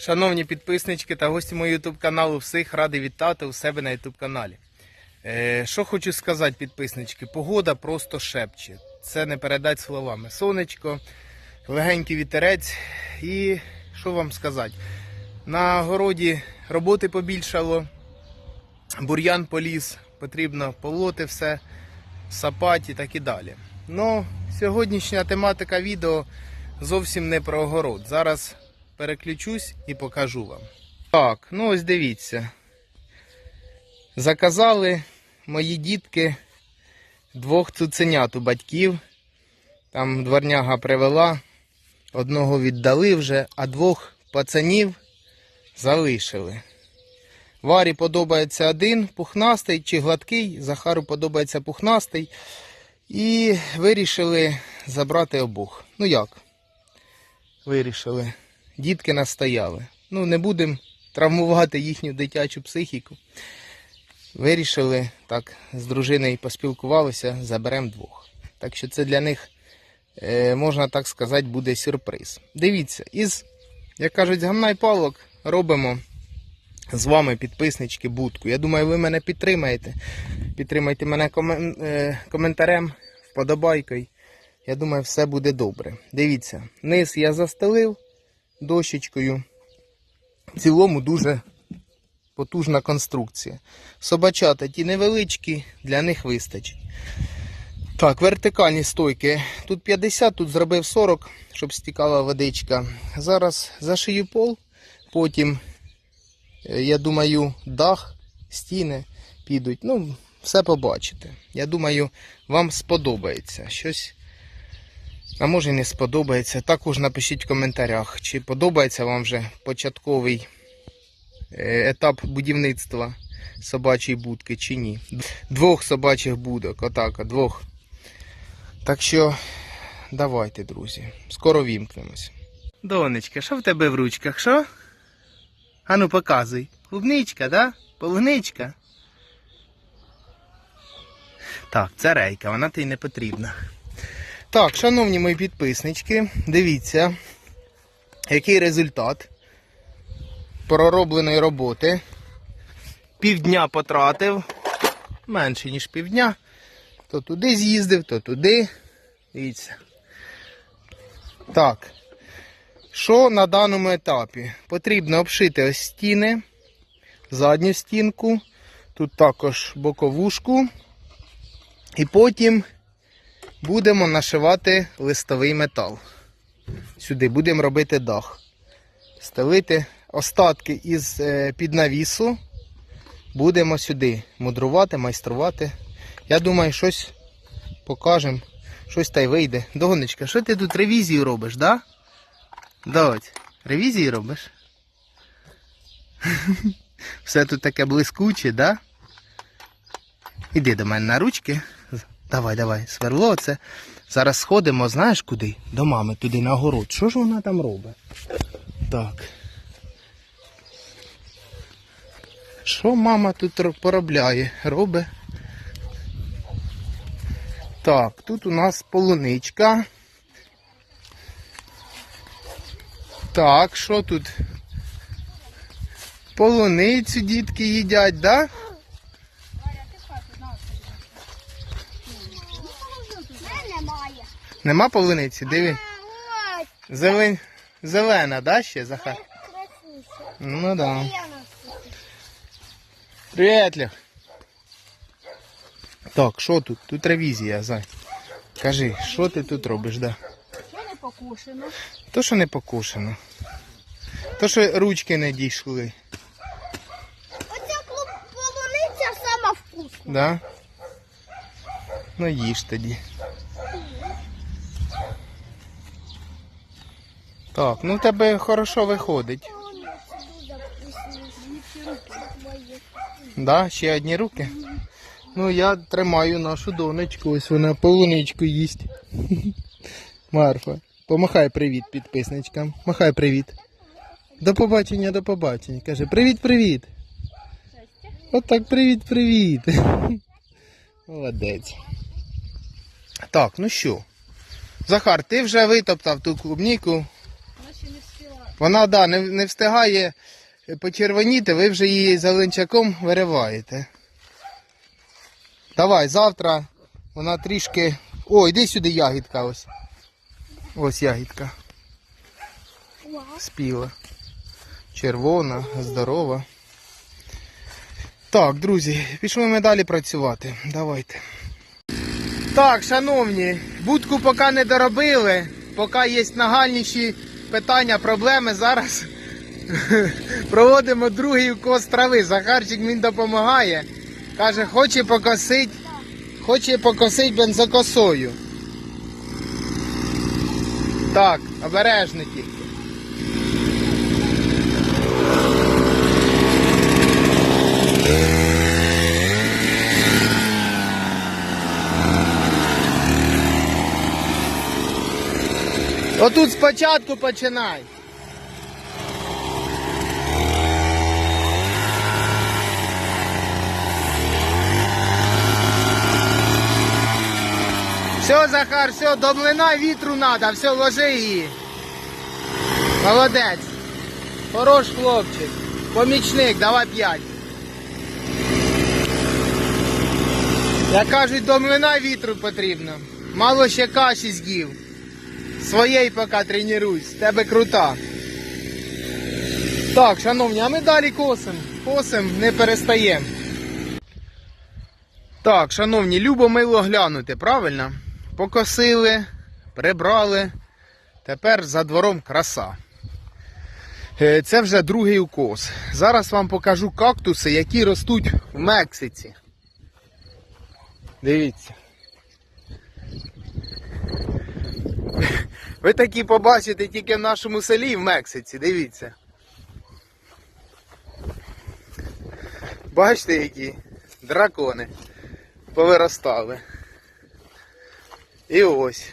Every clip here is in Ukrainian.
Шановні підписнички та гості мого ютуб каналу, всіх радий вітати у себе на ютуб каналі. Е, що хочу сказати, підписнички, погода просто шепче. Це не передати словами. Сонечко, легенький вітерець. І що вам сказати? На городі роботи побільшало, бур'ян поліз, потрібно полоти все, сапати і так і далі. Ну, сьогоднішня тематика відео зовсім не про огород. Зараз переключусь і покажу вам. Так, ну ось дивіться. Заказали мої дітки двох цуценят у батьків. Там дворняга привела, одного віддали вже, а двох пацанів залишили. Варі подобається один пухнастий чи гладкий, Захару подобається пухнастий. І вирішили забрати обох. Ну як? Вирішили. Дітки настояли. Ну, не будемо травмувати їхню дитячу психіку. Вирішили так, з дружиною поспілкувалися, заберемо двох. Так що це для них, е, можна так сказати, буде сюрприз. Дивіться, із, як кажуть, з палок робимо з вами, підписнички, будку. Я думаю, ви мене підтримаєте. Підтримайте мене комен, е, коментарем, вподобайкою. Я думаю, все буде добре. Дивіться, низ я застелив дощечкою. В цілому дуже потужна конструкція. Собачата ті невеличкі, для них вистачить. Так, вертикальні стойки. Тут 50, тут зробив 40, щоб стікала водичка. Зараз зашию пол, потім, е, я думаю, дах, стіни підуть. Ну, все побачите. Я думаю, вам сподобається. Щось. А може не сподобається. Також напишіть в коментарях, чи подобається вам вже початковий е, етап будівництва собачої будки чи ні. Двох собачих будок, отак, двох. Так що давайте, друзі, скоро вімкнемось. Донечка, що в тебе в ручках? Що? Ану, показуй. Клубничка, да? Полуничка. Так, це рейка, вона тобі не потрібна. Так, шановні мої підписнички, дивіться, який результат проробленої роботи. Півдня потратив, менше, ніж півдня. То туди з'їздив, то туди. Дивіться. Так. Що на даному етапі? Потрібно обшити ось стіни, задню стінку, тут також боковушку. І потім будемо нашивати листовий метал. Сюди будемо робити дах. Стелити остатки із е, під навісу. Будемо сюди мудрувати, майструвати. Я думаю, щось покажемо, щось та й вийде. Донечка, що ти тут ревізію робиш, да? Доць, ревізію робиш? Все тут таке блискуче, да? Іди до мене на ручки. Давай, давай, сверло це. Зараз сходимо, знаєш куди? До мами, туди на город. Що ж вона там робить? Так. Що мама тут поробляє? Робить. Так, тут у нас полуничка. Так, що тут? Полуницю дітки їдять, да? Нема полуниці? Диви. Зелень... Зелена, да, ще, Захар? красивіше. Ну да. Привіт, Лях. Так, що тут? Тут ревізія, зай. Кажи, що ти тут робиш, да? Що не покушено? То, що не покушено. То, що ручки не дійшли, Оця полуниця сама вкусна. да? Ну їж тоді. Так, ну в тебе хорошо виходить. Да, ще одні руки. Ну, я тримаю нашу донечку, ось вона полуничку їсть. Марфа, помахай привіт підписничкам. Махай привіт. До побачення, до побачення. Каже, привіт-привіт. Отак, привіт-привіт. Молодець. Так, ну що? Захар, ти вже витоптав ту клубніку. Вона да, не, не встигає почервоніти, ви вже її зеленчаком вириваєте. Давай, завтра вона трішки. О, йди сюди ягідка ось. Ось ягідка. Спіла. Червона, здорова. Так, друзі, пішли ми далі працювати. Давайте. Так, шановні, будку поки не доробили, поки є нагальніші питання, проблеми. Зараз проводимо другий вкос трави. Захарчик він допомагає. Каже, хоче покосити, хоче покосити бензокосою. Так, обережно Отут спочатку починай. Все, Захар, все, до млина вітру надо, все, ложи її. Молодець. Хорош хлопчик. Помічник, давай п'ять. Як кажуть, до млина вітру потрібно. Мало ще каші з'їв. Своєї поки тренуюсь, тебе крута. Так, шановні, а ми далі косим. Косим, не перестаємо. Так, шановні, любо мило глянути, правильно? Покосили, прибрали. Тепер за двором краса. Е, Це вже другий укос. Зараз вам покажу кактуси, які ростуть в Мексиці. Дивіться. Ви такі побачите тільки в нашому селі в Мексиці, дивіться. Бачите, які дракони повиростали. І ось.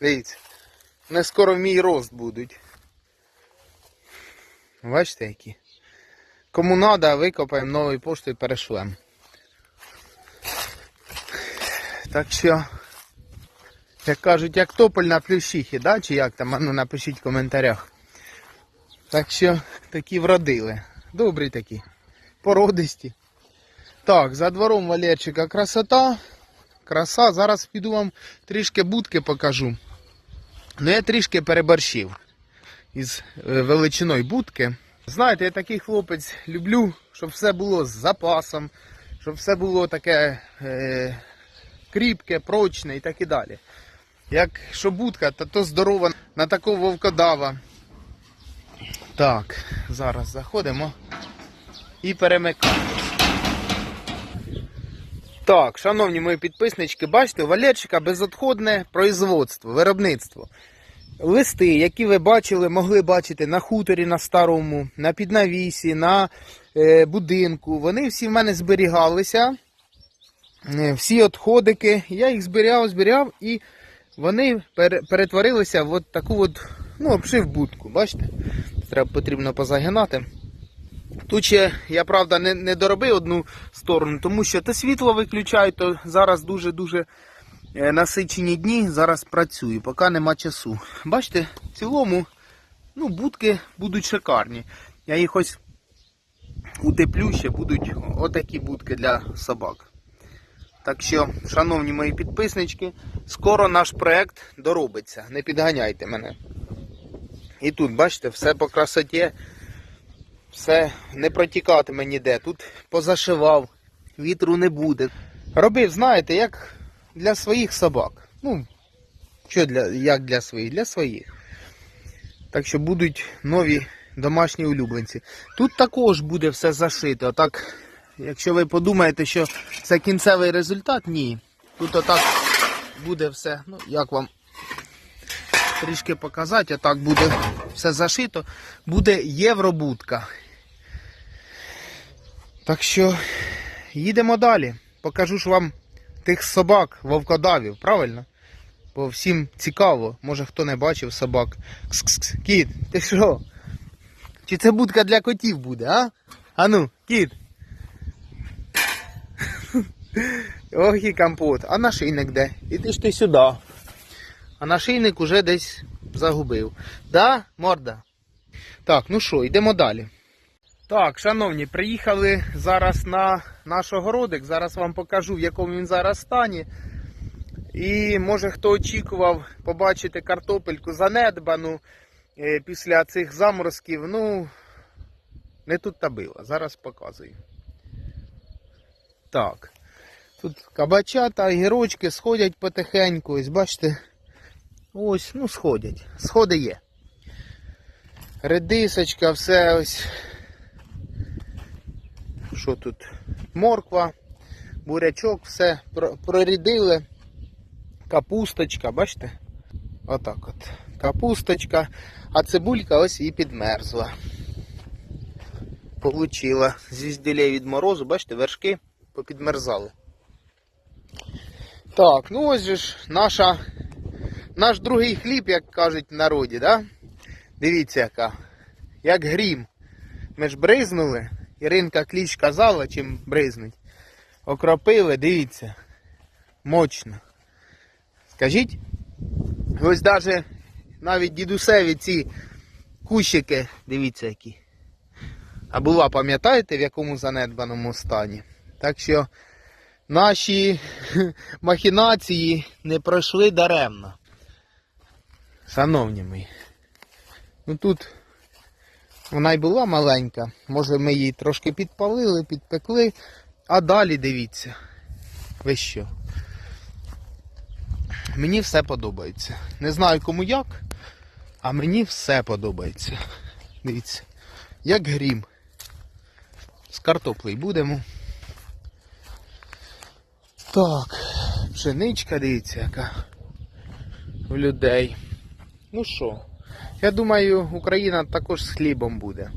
Дивіться. Не скоро в мій рост будуть. Бачите які? Кому треба, викопаємо новою поштою і перешлемо. Так що, як кажуть, як тополь на плющихі, да? чи як там, ну напишіть в коментарях. Так що такі вродили. Добрі такі. Породисті. Так, за двором Валерчика красота. Краса. Зараз піду вам трішки будки покажу. Ну я трішки переборщив із е, величиною будки. Знаєте, я такий хлопець люблю, щоб все було з запасом, щоб все було таке е, кріпке, прочне і так і далі. Якщо будка, то, то здорова на такого вовкодава. Так, зараз заходимо і перемикаємо. Так, шановні мої підписнички, бачите, у Валерчика безотходне производство, виробництво. Листи, які ви бачили, могли бачити на хуторі на старому, на піднавісі, на е, будинку. Вони всі в мене зберігалися. Е, всі отходики. Я їх зберігав, зберігав і вони перетворилися в от таку от, ну, обшив будку. Бачите? Треба потрібно позагинати. Тут ще я правда не, не доробив одну сторону, тому що то світло виключаю, то зараз дуже-дуже е, насичені дні. Зараз працюю, поки нема часу. Бачите, в цілому ну, будки будуть шикарні. Я їх ось утеплю, ще будуть отакі будки для собак. Так що, шановні мої підписнички, скоро наш проект доробиться. Не підганяйте мене. І тут, бачите, все по красоті все не протікатиме ніде. Тут позашивав, вітру не буде. Робив, знаєте, як для своїх собак. Ну, що для, як для своїх? Для своїх. Так що будуть нові домашні улюбленці. Тут також буде все зашито. Отак, якщо ви подумаєте, що це кінцевий результат, ні. Тут отак буде все. Ну, як вам трішки показати, отак буде все зашито. Буде євробудка. Так що їдемо далі. Покажу ж вам тих собак, вовкодавів, правильно? Бо всім цікаво, може хто не бачив собак. Кс-кс-кс. Кіт, ти що? Чи це будка для котів буде, а? Ану, кіт. Ох і компот. А нашийник де? Іди ж ти сюди. А нашийник уже десь загубив. Да, морда? Так, ну що, йдемо далі. Так, шановні, приїхали зараз на наш огородик. Зараз вам покажу, в якому він зараз стані. І може хто очікував побачити картопельку занедбану е, після цих заморозків. Ну, не тут та била. Зараз показую. Так. Тут кабачата, гірочки сходять потихеньку. Ось бачите. Ось, ну, сходять. Сходи є. Редисочка, все ось. Що тут? Морква, бурячок, все прорідили. Капусточка, бачите? Отак от. Капусточка, а цибулька ось і підмерзла. Получила звізділей від морозу, бачите, вершки попідмерзали. Так, ну ось же ж наша, наш другий хліб, як кажуть в народі, да? Дивіться яка. Як грім. Ми ж бризнули. Іринка кліч казала, чим бризнуть. Окропили, дивіться. Мощно. Скажіть? Ось даже навіть дідусеві ці кущики, дивіться які. А була, пам'ятаєте, в якому занедбаному стані? Так що наші махінації не пройшли даремно. Шановні мої. Ну тут вона й була маленька. Може ми її трошки підпалили, підпекли. А далі дивіться. Ви що? Мені все подобається. Не знаю кому як, а мені все подобається. Дивіться. Як грім. З картоплею будемо. Так, пшеничка, дивіться, яка у людей. Ну що, я думаю, Україна також з хлібом буде.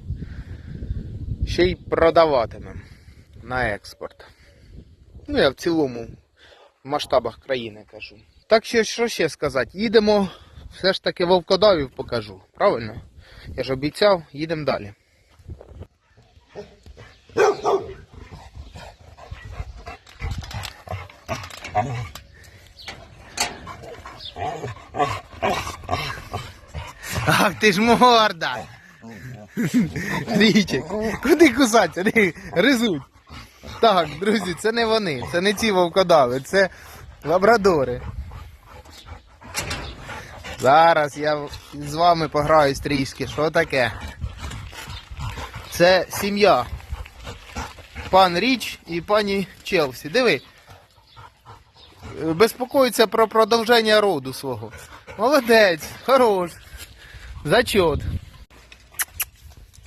Ще й продаватимемо на експорт. Ну, я в цілому в масштабах країни кажу. Так що, що ще сказати? Їдемо, все ж таки вовкодавів покажу. Правильно? Я ж обіцяв, їдемо далі. Ах, ти ж морда! Річик, куди кусаться? Де Гризуть. Так, друзі, це не вони, це не ці вовкодави, це лабрадори. Зараз я з вами пограюсь трішки. Що таке? Це сім'я. Пан Річ і пані Челсі. Диви. Безпокоїться про продовження роду свого. Молодець, хорош. Зачет.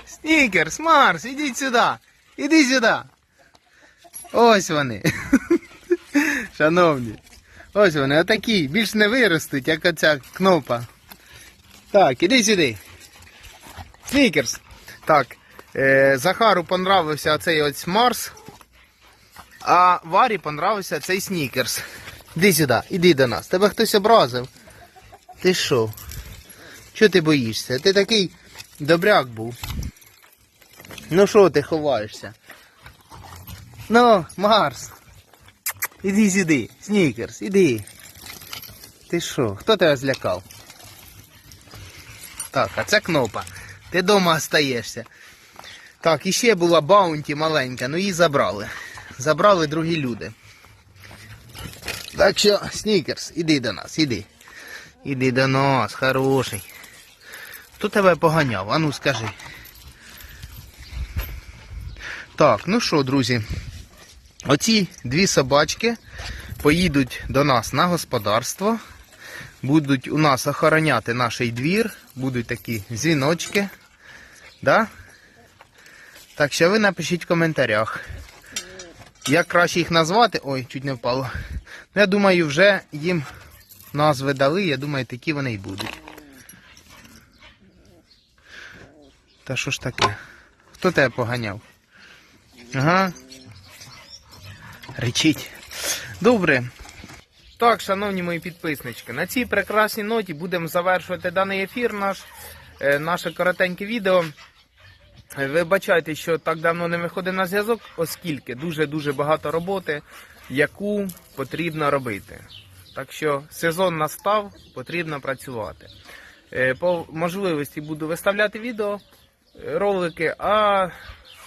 Снікерс, Марс, ідіть сюди. Іди сюди. Ось вони. Шановні. Ось вони, отакі. Більш не виростуть, як оця кнопа. Так, іди сюди. Снікерс. Так. Е, Захару понравився оцей ось Марс. А Варі понравився цей снікерс. Іди сюди, іди до нас. Тебе хтось образив. Ти що? Чого ти боїшся? Ти такий добряк був. Ну що ти ховаєшся? Ну, Марс. Іди сюди, Снікерс, іди. Ти що? Хто тебе злякав? Так, а це кнопа. Ти дома остаєшся. Так, і ще була баунті маленька, ну її забрали. Забрали другі люди. Так що, Снікерс, іди до нас, іди. Іди до нас, хороший. Хто тебе поганяв? Ану скажи. Так, ну що, друзі, оці дві собачки поїдуть до нас на господарство, будуть у нас охороняти наш двір, будуть такі дзвіночки. Да? Так що ви напишіть в коментарях. Як краще їх назвати? Ой, чуть не впало. Ну, я думаю, вже їм назви дали, я думаю, такі вони і будуть. Та що ж таке? Хто тебе поганяв? Ага. Речить. Добре. Так, шановні мої підписнички, на цій прекрасній ноті будемо завершувати даний ефір, наш, е, наше коротеньке відео. Е, Вибачайте, що так давно не виходить на зв'язок, оскільки дуже-дуже багато роботи. Яку потрібно робити. Так що сезон настав, потрібно працювати. Е, По можливості буду виставляти відео, ролики, а,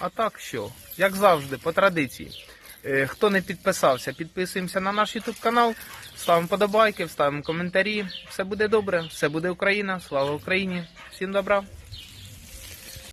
а так що, як завжди, по традиції. Е, Хто не підписався, підписуємося на наш YouTube канал, ставимо подобайки, ставимо коментарі. Все буде добре, все буде Україна. Слава Україні! Всім добра!